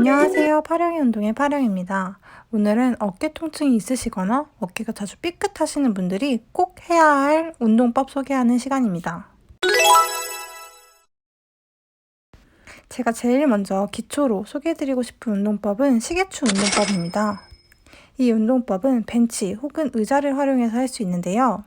안녕하세요. 파령의 운동의 파령입니다. 오늘은 어깨 통증이 있으시거나 어깨가 자주 삐끗하시는 분들이 꼭 해야 할 운동법 소개하는 시간입니다. 제가 제일 먼저 기초로 소개해드리고 싶은 운동법은 시계추 운동법입니다. 이 운동법은 벤치 혹은 의자를 활용해서 할 수 있는데요.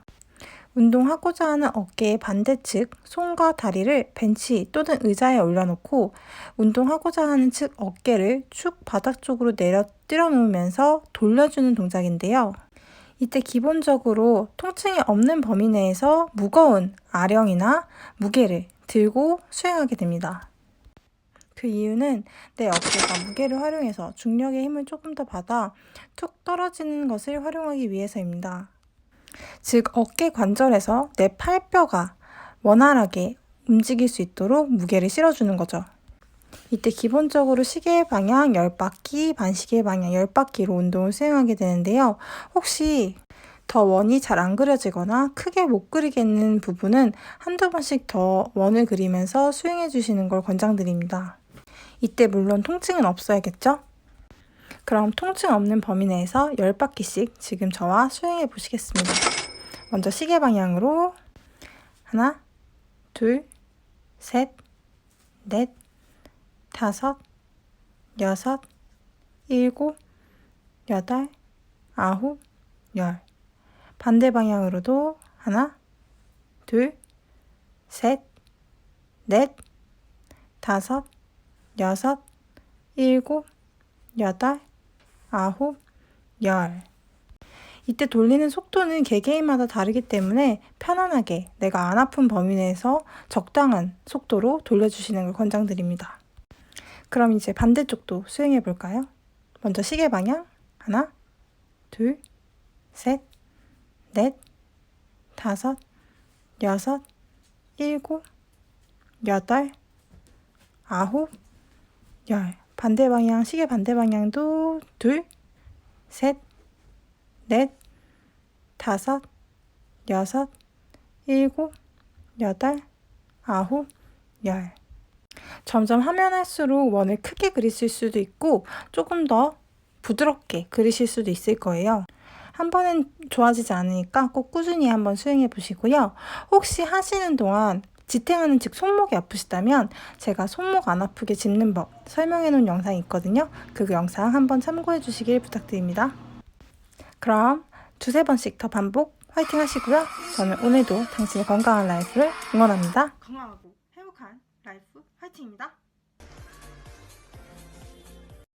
운동하고자 하는 어깨의 반대측 손과 다리를 벤치 또는 의자에 올려놓고 운동하고자 하는 측 어깨를 축 바닥 쪽으로 내려뜨려 놓으면서 돌려주는 동작인데요. 이때 기본적으로 통증이 없는 범위 내에서 무거운 아령이나 무게를 들고 수행하게 됩니다. 그 이유는 내 어깨가 무게를 활용해서 중력의 힘을 조금 더 받아 툭 떨어지는 것을 활용하기 위해서입니다. 즉 어깨 관절에서 내 팔뼈가 원활하게 움직일 수 있도록 무게를 실어주는 거죠. 이때 기본적으로 시계 방향 10바퀴, 반시계 방향 10바퀴로 운동을 수행하게 되는데요. 혹시 더 원이 잘 안 그려지거나 크게 못 그리겠는 부분은 한두 번씩 더 원을 그리면서 수행해 주시는 걸 권장드립니다. 이때 물론 통증은 없어야겠죠? 그럼 통증 없는 범위 내에서 10바퀴씩 지금 저와 수행해 보시겠습니다. 먼저 시계 방향으로 하나, 둘, 셋, 넷, 다섯, 여섯, 일곱, 여덟, 아홉, 열. 반대 방향으로도 하나, 둘, 셋, 넷, 다섯, 여섯, 일곱, 여덟, 아홉, 열. 이때 돌리는 속도는 개개인마다 다르기 때문에 편안하게 내가 안 아픈 범위 내에서 적당한 속도로 돌려주시는 걸 권장드립니다. 그럼 이제 반대쪽도 수행해 볼까요? 먼저 시계 방향 하나, 둘, 셋, 넷, 다섯, 여섯, 일곱, 여덟, 아홉, 열. 반대 방향, 시계 반대 방향도 둘, 셋, 넷, 다섯, 여섯, 일곱, 여덟, 아홉, 열. 점점 하면 할수록 원을 크게 그리실 수도 있고 조금 더 부드럽게 그리실 수도 있을 거예요. 한 번은 좋아지지 않으니까 꼭 꾸준히 한번 수행해 보시고요. 혹시 하시는 동안 지탱하는 즉 손목이 아프시다면 제가 손목 안 아프게 짚는 법 설명해 놓은 영상이 있거든요. 그 영상 한번 참고해 주시길 부탁드립니다. 그럼 두세 번씩 더 반복 화이팅 하시고요. 저는 오늘도 당신의 건강한 라이프를 응원합니다. 건강하고 행복한 라이프 화이팅입니다.